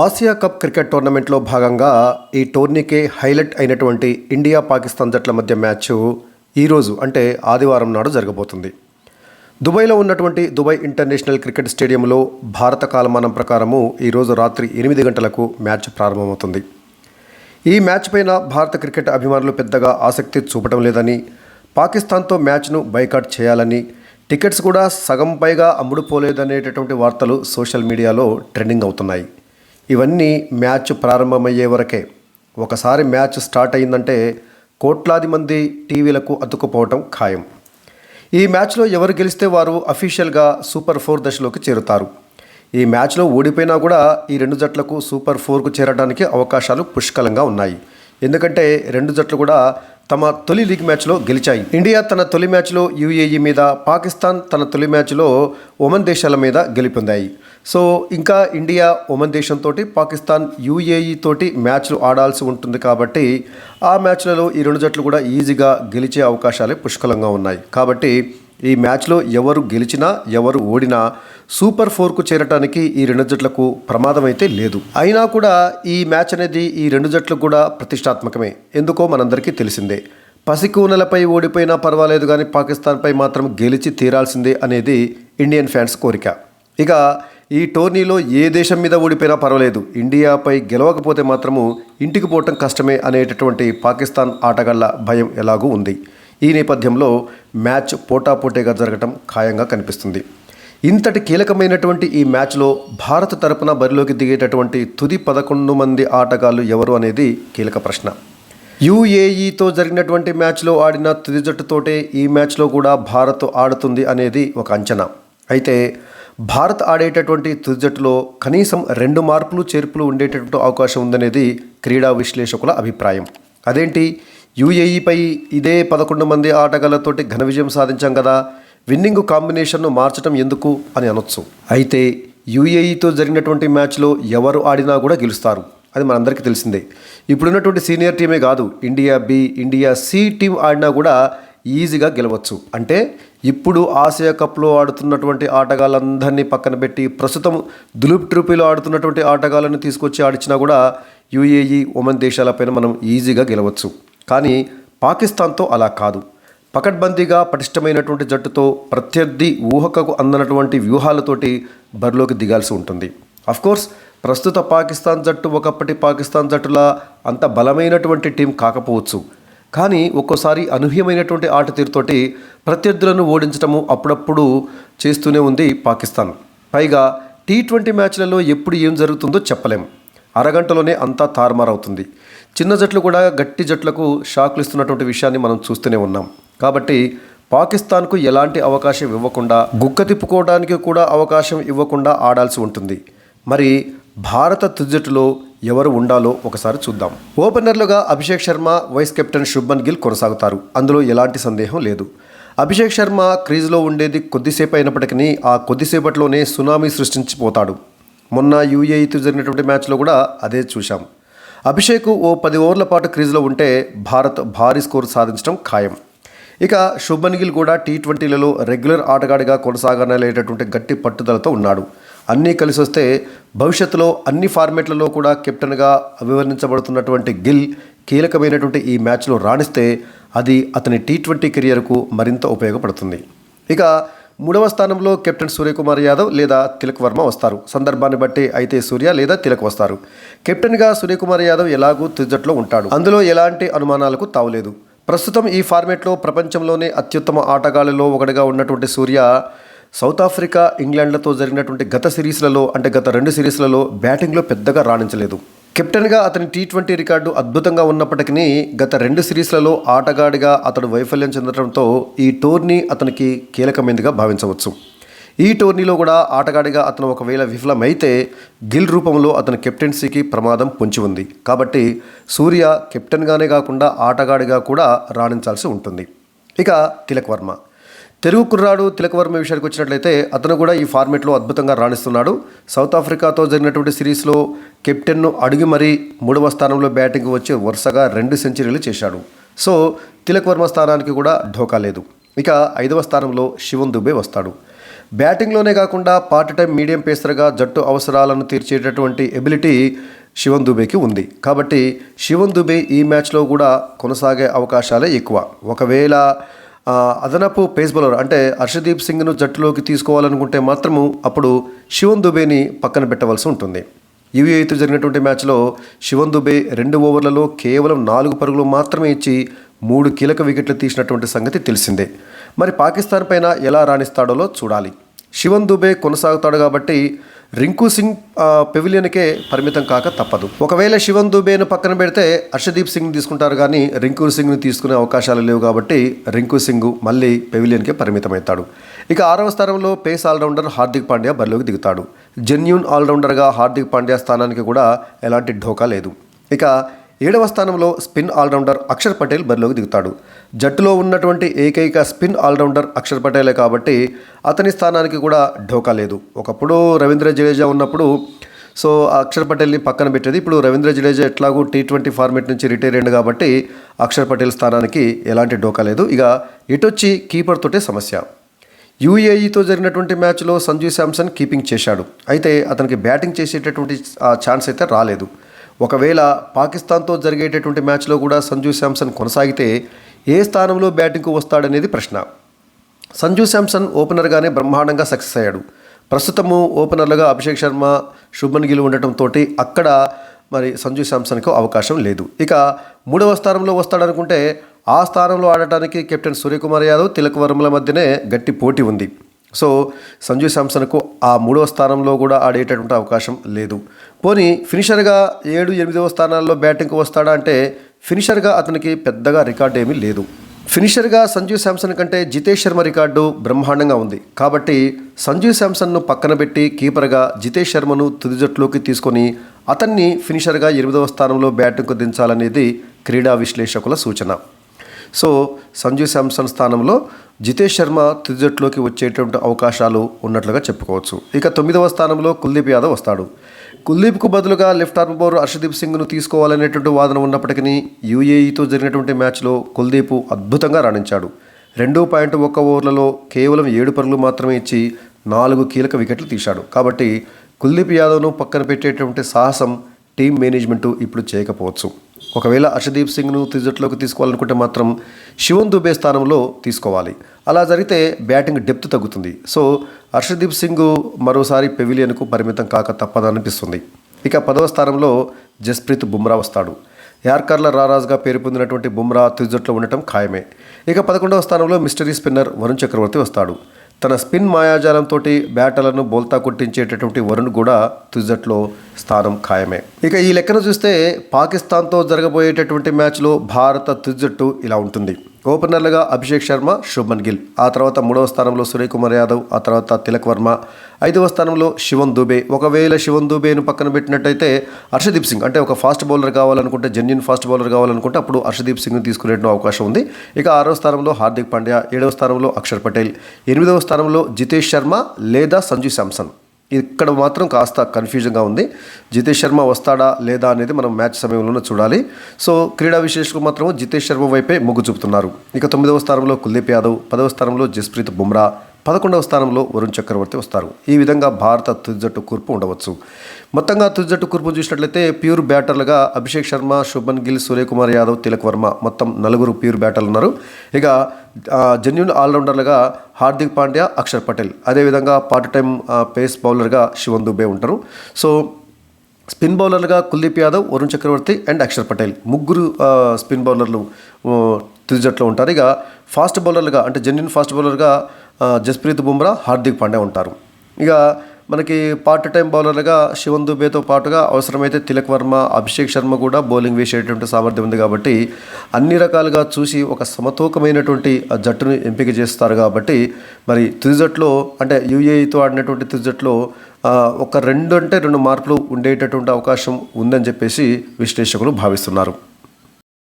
Asia cup cricket టోర్నమెంట్లో భాగంగా ఈ టోర్నీకే హైలైట్ అయినటువంటి ఇండియా పాకిస్తాన్ జట్ల మధ్య మ్యాచ్ ఈరోజు అంటే ఆదివారం నాడు జరగబోతుంది. దుబాయ్లో ఉన్నటువంటి దుబాయ్ ఇంటర్నేషనల్ క్రికెట్ స్టేడియంలో భారత కాలమానం ప్రకారము ఈరోజు రాత్రి ఎనిమిది గంటలకు మ్యాచ్ ప్రారంభమవుతుంది. ఈ మ్యాచ్ పైన భారత క్రికెట్ అభిమానులు పెద్దగా ఆసక్తి చూపడం లేదని పాకిస్తాన్తో మ్యాచ్ను బైకాట్ చేయాలని టికెట్స్ కూడా సగం పైగా అమ్ముడుపోలేదనేటటువంటి వార్తలు సోషల్ మీడియాలో ట్రెండింగ్ అవుతున్నాయి. ఇవన్నీ మ్యాచ్ ప్రారంభమయ్యే వరకే. ఒకసారి మ్యాచ్ స్టార్ట్ అయిందంటే కోట్లాది మంది టీవీలకు అతుక్కుపోవటం ఖాయం. ఈ మ్యాచ్లో ఎవరు గెలిస్తే వారు అఫీషియల్గా సూపర్ ఫోర్ దశలోకి చేరుతారు. ఈ మ్యాచ్లో ఓడిపోయినా కూడా ఈ రెండు జట్లకు సూపర్ ఫోర్కు చేరడానికి అవకాశాలు పుష్కలంగా ఉన్నాయి. ఎందుకంటే రెండు జట్లు కూడా తమ తొలి లీగ్ మ్యాచ్లో గెలిచాయి. ఇండియా తన తొలి మ్యాచ్లో యూఏఈ మీద పాకిస్తాన్ తన తొలి మ్యాచ్లో ఒమన్ దేశాల మీద గెలిపొందాయి. సో ఇంకా ఇండియా ఒమన్ దేశంతో పాకిస్తాన్ యూఏఈ తోటి మ్యాచ్లు ఆడాల్సి ఉంటుంది కాబట్టి ఆ మ్యాచ్లలో ఈ రెండు జట్లు కూడా ఈజీగా గెలిచే అవకాశాలే పుష్కలంగా ఉన్నాయి. కాబట్టి ఈ మ్యాచ్లో ఎవరు గెలిచినా ఎవరు ఓడినా సూపర్ ఫోర్కు చేరటానికి ఈ రెండు జట్లకు ప్రమాదం అయితే లేదు. అయినా కూడా ఈ మ్యాచ్ అనేది ఈ రెండు జట్లకు కూడా ప్రతిష్టాత్మకమే. ఎందుకో మనందరికీ తెలిసిందే. పసికూనలపై ఓడిపోయినా పర్వాలేదు కానీ పాకిస్తాన్పై మాత్రం గెలిచి తీరాల్సిందే అనేది ఇండియన్ ఫ్యాన్స్ కోరిక. ఇక ఈ టోర్నీలో ఏ దేశం మీద ఓడిపోయినా పర్వాలేదు. ఇండియాపై గెలవకపోతే మాత్రము ఇంటికి పోవటం కష్టమే అనేటటువంటి పాకిస్తాన్ ఆటగాళ్ళ భయం ఎలాగూ ఉంది. ఈ నేపథ్యంలో మ్యాచ్ పోటాపోటీగా జరగటం ఖాయంగా కనిపిస్తుంది. ఇంతటి కీలకమైనటువంటి ఈ మ్యాచ్లో భారత్ తరపున బరిలోకి దిగేటటువంటి తుది పదకొండు మంది ఆటగాళ్ళు ఎవరు అనేది కీలక ప్రశ్న. యూఏఈతో జరిగినటువంటి మ్యాచ్లో ఆడిన తుది జట్టుతోటే ఈ మ్యాచ్లో కూడా భారత్ ఆడుతుంది అనేది ఒక అంచనా. అయితే భారత్ ఆడేటటువంటి తుది జట్టులో కనీసం రెండు మార్పులు చేర్పులు ఉండేటటువంటి అవకాశం ఉందనేది క్రీడా విశ్లేషకుల అభిప్రాయం. అదేంటి? యూఏఈపై ఇదే పదకొండు మంది ఆటగాళ్ళతోటి ఘన విజయం సాధించాం కదా. విన్నింగ్ కాంబినేషన్ను మార్చడం ఎందుకు అని అనొచ్చు. అయితే యూఏఈతో జరిగినటువంటి మ్యాచ్లో ఎవరు ఆడినా కూడా గెలుస్తారు. అది మనందరికీ తెలిసిందే. ఇప్పుడున్నటువంటి సీనియర్ టీమే కాదు. India B India C team ఆడినా కూడా ఈజీగా గెలవచ్చు. అంటే ఇప్పుడు ఆసియా కప్లో ఆడుతున్నటువంటి ఆటగాళ్ళందరినీ పక్కన పెట్టి ప్రస్తుతం దులుప్ ట్రోఫీలో ఆడుతున్నటువంటి ఆటగాళ్ళని తీసుకొచ్చి ఆడిచినా కూడా యూఏఈ ఒమన్ దేశాలపైన మనం ఈజీగా గెలవచ్చు. కానీ పాకిస్తాన్తో అలా కాదు. పకడ్బందీగా పటిష్టమైనటువంటి జట్టుతో ప్రత్యర్థి ఊహకకు అందనటువంటి వ్యూహాలతోటి బరిలోకి దిగాల్సి ఉంటుంది. అఫ్కోర్స్ ప్రస్తుత పాకిస్తాన్ జట్టు ఒకప్పటి పాకిస్తాన్ జట్టులా అంత బలమైనటువంటి టీం కాకపోవచ్చు. కానీ ఒక్కోసారి అనూహ్యమైనటువంటి ఆట తీరుతోటి ప్రత్యర్థులను ఓడించడము అప్పుడప్పుడు చేస్తూనే ఉంది పాకిస్తాన్. పైగా టీ ట్వంటీ మ్యాచ్లలో ఎప్పుడు ఏం జరుగుతుందో చెప్పలేం. అరగంటలోనే అంతా తారుమారవుతుంది. చిన్న జట్లు కూడా గట్టి జట్లకు షాక్లు ఇస్తున్నటువంటి విషయాన్ని మనం చూస్తూనే ఉన్నాం. కాబట్టి పాకిస్తాన్కు ఎలాంటి అవకాశం ఇవ్వకుండా గుక్క తిప్పుకోవడానికి కూడా అవకాశం ఇవ్వకుండా ఆడాల్సి ఉంటుంది. మరి భారత తుది ఎవరు ఉండాలో ఒకసారి చూద్దాం. ఓపెనర్లుగా అభిషేక్ శర్మ వైస్ కెప్టెన్ శుభ్మన్ గిల్ కొనసాగుతారు. అందులో ఎలాంటి సందేహం లేదు. అభిషేక్ శర్మ క్రీజ్లో ఉండేది కొద్దిసేపు అయినప్పటికీ ఆ కొద్దిసేపట్లోనే సునామీ సృష్టించిపోతాడు. మొన్న యూఏఈతో జరిగినటువంటి మ్యాచ్లో కూడా అదే చూశాం. అభిషేక్ ఓ పది ఓవర్ల పాటు క్రీజ్లో ఉంటే భారత్ భారీ స్కోర్ సాధించడం ఖాయం. ఇక శుభన్ గిల్ కూడా టీ ట్వంటీలలో రెగ్యులర్ ఆటగాడిగా కొనసాగనలేటటువంటి గట్టి పట్టుదలతో ఉన్నాడు. అన్నీ కలిసి వస్తే భవిష్యత్తులో అన్ని ఫార్మేట్లలో కూడా కెప్టెన్గా అభివర్ణించబడుతున్నటువంటి గిల్ కీలకమైనటువంటి ఈ మ్యాచ్లో రాణిస్తే అది అతని టీ ట్వంటీ కెరియర్కు మరింత ఉపయోగపడుతుంది. ఇక మూడవ స్థానంలో కెప్టెన్ సూర్యకుమార్ యాదవ్ లేదా తిలక్ వర్మ వస్తారు. సందర్భాన్ని బట్టి అయితే సూర్య లేదా తిలక్ వస్తారు. కెప్టెన్గా సూర్యకుమార్ యాదవ్ ఎలాగూ తుజట్లో ఉంటాడు. అందులో ఎలాంటి అనుమానాలకు తావులేదు. ప్రస్తుతం ఈ ఫార్మేట్లో ప్రపంచంలోనే అత్యుత్తమ ఆటగాళ్ళలో ఒకటిగా ఉన్నటువంటి సూర్య సౌత్ ఆఫ్రికా ఇంగ్లాండ్లతో జరిగినటువంటి గత సిరీస్లలో అంటే గత రెండు సిరీస్లలో బ్యాటింగ్లో పెద్దగా రాణించలేదు. కెప్టెన్గా అతని టీ ట్వంటీ రికార్డు అద్భుతంగా ఉన్నప్పటికీ గత రెండు సిరీస్లలో ఆటగాడిగా అతడు వైఫల్యం చెందడంతో ఈ టోర్నీ అతనికి కీలకమైనదిగా భావించవచ్చు. ఈ టోర్నీలో కూడా ఆటగాడిగా అతను ఒకవేళ విఫలమైతే గిల్ రూపంలో అతని కెప్టెన్సీకి ప్రమాదం పొంచి ఉంది. కాబట్టి సూర్య కెప్టెన్గానే కాకుండా ఆటగాడిగా కూడా రాణించాల్సి ఉంటుంది. ఇక తిలక్ వర్మ. తెలుగు కుర్రాడు తిలకవర్మ విషయానికి వచ్చినట్లయితే అతను కూడా ఈ ఫార్మేట్లో అద్భుతంగా రాణిస్తున్నాడు. సౌత్ ఆఫ్రికాతో జరిగినటువంటి సిరీస్లో కెప్టెన్ను అడిగి మరీ మూడవ స్థానంలో బ్యాటింగ్ వచ్చి వరుసగా రెండు సెంచరీలు చేశాడు. సో తిలకవర్మ స్థానానికి కూడా ఢోకా లేదు. ఇక ఐదవ స్థానంలో శివన్ దుబే వస్తాడు. బ్యాటింగ్లోనే కాకుండా పార్ట్ టైం మీడియం పేసర్గా జట్టు అవసరాలను తీర్చేటటువంటి ఎబిలిటీ శివన్ దుబేకి ఉంది. కాబట్టి శివన్ దుబే ఈ మ్యాచ్లో కూడా కొనసాగే అవకాశాలే ఎక్కువ. ఒకవేళ అదనపు పేస్ బౌలర్ అంటే హర్షదీప్ సింగ్ను జట్టులోకి తీసుకోవాలనుకుంటే మాత్రము అప్పుడు శివన్ దుబేని పక్కన పెట్టవలసి ఉంటుంది. యూఏఈతో జరిగినటువంటి మ్యాచ్లో శివన్ దుబే రెండు ఓవర్లలో కేవలం నాలుగు పరుగులు మాత్రమే ఇచ్చి మూడు కీలక వికెట్లు తీసినటువంటి సంగతి తెలిసిందే. మరి పాకిస్తాన్ పైన ఎలా రాణిస్తాడోలో చూడాలి. శివన్ దుబే కొనసాగుతాడు కాబట్టి రింకు సింగ్ పెవిలియన్కే పరిమితం కాక తప్పదు. ఒకవేళ శివన్ దుబేను పక్కన పెడితే హర్షదీప్ సింగ్ తీసుకుంటారు కానీ రింకు సింగ్ని తీసుకునే అవకాశాలు లేవు కాబట్టి రింకు సింగ్ మళ్ళీ పెవిలియన్కే పరిమితమవుతాడు. ఇక ఆరవ స్థానంలో పేస్ ఆల్రౌండర్ హార్దిక్ పాండ్యా బరిలోకి దిగుతాడు. జెన్యున్ ఆల్రౌండర్గా హార్దిక్ పాండ్యా స్థానానికి కూడా ఎలాంటి ఢోకా లేదు. ఇక ఏడవ స్థానంలో స్పిన్ ఆల్రౌండర్ అక్షర్ పటేల్ బరిలోకి దిగుతాడు. జట్టులో ఉన్నటువంటి ఏకైక స్పిన్ ఆల్రౌండర్ అక్షర్ పటేలే కాబట్టి అతని స్థానానికి కూడా ఢోకా లేదు. ఒకప్పుడు రవీంద్ర జడేజా ఉన్నప్పుడు సో అక్షర్ పటేల్ని పక్కన పెట్టేది. ఇప్పుడు రవీంద్ర జడేజా ఎట్లాగూ టీ ట్వంటీ ఫార్మేట్ నుంచి రిటైర్ అయ్యింది కాబట్టి అక్షర్ పటేల్ స్థానానికి ఎలాంటి ఢోకా లేదు. ఇక ఇటొచ్చి కీపర్ తోటే సమస్య. యూఏఈతో జరిగినటువంటి మ్యాచ్లో సంజు శాంసన్ కీపింగ్ చేశాడు. అయితే అతనికి బ్యాటింగ్ చేసేటటువంటి ఛాన్స్ అయితే రాలేదు. ఒకవేళ పాకిస్తాన్తో జరిగేటటువంటి మ్యాచ్లో కూడా సంజు శాంసన్ కొనసాగితే ఏ స్థానంలో బ్యాటింగ్కు వస్తాడనేది ప్రశ్న. సంజు శాంసన్ ఓపెనర్గానే బ్రహ్మాండంగా సక్సెస్ అయ్యాడు. ప్రస్తుతము ఓపెనర్లుగా అభిషేక్ శర్మ శుభన్ గిల్ ఉండటంతో అక్కడ మరి సంజు శాంసన్కు అవకాశం లేదు. ఇక మూడవ స్థానంలో వస్తాడనుకుంటే ఆ స్థానంలో ఆడటానికి కెప్టెన్ సూర్యకుమార్ యాదవ్ తిలక్ వర్మల మధ్యనే గట్టి పోటీ ఉంది. సో సంజు శాంసన్కు ఆ మూడవ స్థానంలో కూడా ఆడేటటువంటి అవకాశం లేదు. పోనీ ఫినిషర్గా ఏడు ఎనిమిదవ స్థానాల్లో బ్యాటింగ్కి వస్తాడా అంటే ఫినిషర్గా అతనికి పెద్దగా రికార్డు ఏమీ లేదు. ఫినిషర్గా సంజు శాంసన్ కంటే జితేష్ శర్మ రికార్డు బ్రహ్మాండంగా ఉంది. కాబట్టి సంజు శాంసన్ను పక్కన పెట్టి కీపర్గా జితేష్ శర్మను తుది జట్టులోకి తీసుకొని అతన్ని ఫినిషర్గా ఎనిమిదవ స్థానంలో బ్యాటింగ్కు దించాలనేది క్రీడా విశ్లేషకుల సూచన. సో సంజు శాంసన్ స్థానంలో జితేష్ శర్మ తుది జట్టులోకి వచ్చేటువంటి అవకాశాలు ఉన్నట్లుగా చెప్పుకోవచ్చు. ఇక తొమ్మిదవ స్థానంలో కుల్దీప్ యాదవ్ వస్తాడు. కుల్దీప్కు బదులుగా లెఫ్ట్ ఆర్మ్ బౌలర్ హర్షదీప్ సింగ్ను తీసుకోవాలనేటువంటి వాదన ఉన్నప్పటికీ యూఏఈతో జరిగినటువంటి మ్యాచ్లో కుల్దీప్ అద్భుతంగా రాణించాడు. రెండు పాయింట్ ఒక్క ఓవర్లలో కేవలం ఏడు పరుగులు మాత్రమే ఇచ్చి నాలుగు కీలక వికెట్లు తీశాడు. కాబట్టి కుల్దీప్ యాదవ్ను పక్కన పెట్టేటువంటి సాహసం టీం మేనేజ్మెంటు ఇప్పుడు చేయకపోవచ్చు. ఒకవేళ అర్షదీప్ సింగ్ను తిజట్లోకి తీసుకోవాలనుకుంటే మాత్రం శివన్ దుబే స్థానంలో తీసుకోవాలి. అలా జరిగితే బ్యాటింగ్ డెప్త్ తగ్గుతుంది. సో హర్షదీప్ సింగ్ మరోసారి పెవిలియన్కు పరిమితం కాక తప్పదనిపిస్తుంది. ఇక పదవ స్థానంలో జస్ప్రీత్ బుమ్రా వస్తాడు. యార్కర్ల రారాజ్గా పేరు పొందినటువంటి బుమ్రా తుజట్లో ఉండటం ఖాయమే. ఇక పదకొండవ స్థానంలో మిస్టరీ స్పిన్నర్ వరుణ్ చక్రవర్తి వస్తాడు. తన స్పిన్ మాయాజాలంతో బ్యాటర్లను బోల్తా కొట్టించేటటువంటి వరుణ్ కూడా తుజట్లో స్థానం ఖాయమే. ఇక ఈ లెక్కను చూస్తే పాకిస్తాన్తో జరగబోయేటటువంటి మ్యాచ్లో భారత తుజట్టు ఇలా ఉంటుంది. ఓపెనర్లుగా అభిషేక్ శర్మ శుభన్ గిల్. ఆ తర్వాత మూడవ స్థానంలో సూర్యకుమార్ యాదవ్ ఆ తర్వాత తిలక్ వర్మ. ఐదవ స్థానంలో శివన్ దుబే. ఒకవేళ శివన్ దుబేను పక్కన పెట్టినట్టయితే హర్షదీప్ సింగ్ అంటే ఒక ఫాస్ట్ బౌలర్ కావాలనుకుంటే జెన్యున్ ఫాస్ట్ బౌలర్ కావాలనుకుంటే అప్పుడు హర్షదీప్ సింగ్ని తీసుకునే అవకాశం ఉంది. ఇక ఆరవ స్థానంలో హార్దిక్ పాండ్యా ఏడవ స్థానంలో అక్షర్ పటేల్. ఎనిమిదవ స్థానంలో జితేష్ శర్మ లేదా సంజు శాంసన్. ఇక్కడ మాత్రం కాస్త కన్ఫ్యూజన్గా ఉంది. జితేష్ శర్మ వస్తాడా లేదా అనేది మనం మ్యాచ్ సమయంలోనే చూడాలి. సో క్రీడా విశ్లేషకులు మాత్రం జితేష్ శర్మ వైపే మొగ్గు చూపుతున్నారు. ఇక తొమ్మిదవ స్థానంలో కుల్దీప్ యాదవ్ పదవ స్థానంలో జస్ప్రీత్ బుమ్రా పదకొండవ స్థానంలో వరుణ్ చక్రవర్తి వస్తారు. ఈ విధంగా భారత తుది జట్టు కూర్పు ఉండవచ్చు. మొత్తంగా తుది జట్టు కూర్పు చూసినట్లయితే ప్యూర్ బ్యాటర్లుగా అభిషేక్ శర్మ శుభన్ గిల్ సూర్యకుమార్ యాదవ్ తిలక్ వర్మ మొత్తం నలుగురు ప్యూర్ బ్యాటర్లు ఉన్నారు. ఇక జెన్యున్ ఆల్రౌండర్లుగా హార్దిక్ పాండ్యా అక్షర్ పటేల్. అదేవిధంగా పార్ట్ టైం పేస్ బౌలర్గా శివన్ దుబే ఉంటారు. సో స్పిన్ బౌలర్లుగా కుల్దీప్ యాదవ్ వరుణ్ చక్రవర్తి అండ్ అక్షర్ పటేల్ ముగ్గురు స్పిన్ బౌలర్లు తుది జట్లో ఉంటారు. ఇక ఫాస్ట్ బౌలర్లుగా అంటే జెన్యున్ ఫాస్ట్ బౌలర్గా జస్ప్రీత్ బుమ్రా హార్దిక్ పాండే ఉంటారు. ఇక మనకి పార్ట్ టైం బౌలర్లుగా శివన్ దుబేతో పాటుగా అవసరమైతే తిలక్ వర్మ అభిషేక్ శర్మ కూడా బౌలింగ్ వేసేటువంటి సామర్థ్యం ఉంది కాబట్టి అన్ని రకాలుగా చూసి ఒక సమతూకమైనటువంటి ఆ జట్టును ఎంపిక చేస్తారు కాబట్టి మరి తుది జట్లో అంటే యూఏఈతో ఆడినటువంటి తుది జట్లో ఒక రెండు అంటే రెండు మార్పులు ఉండేటటువంటి అవకాశం ఉందని చెప్పేసి విశ్లేషకులు భావిస్తున్నారు.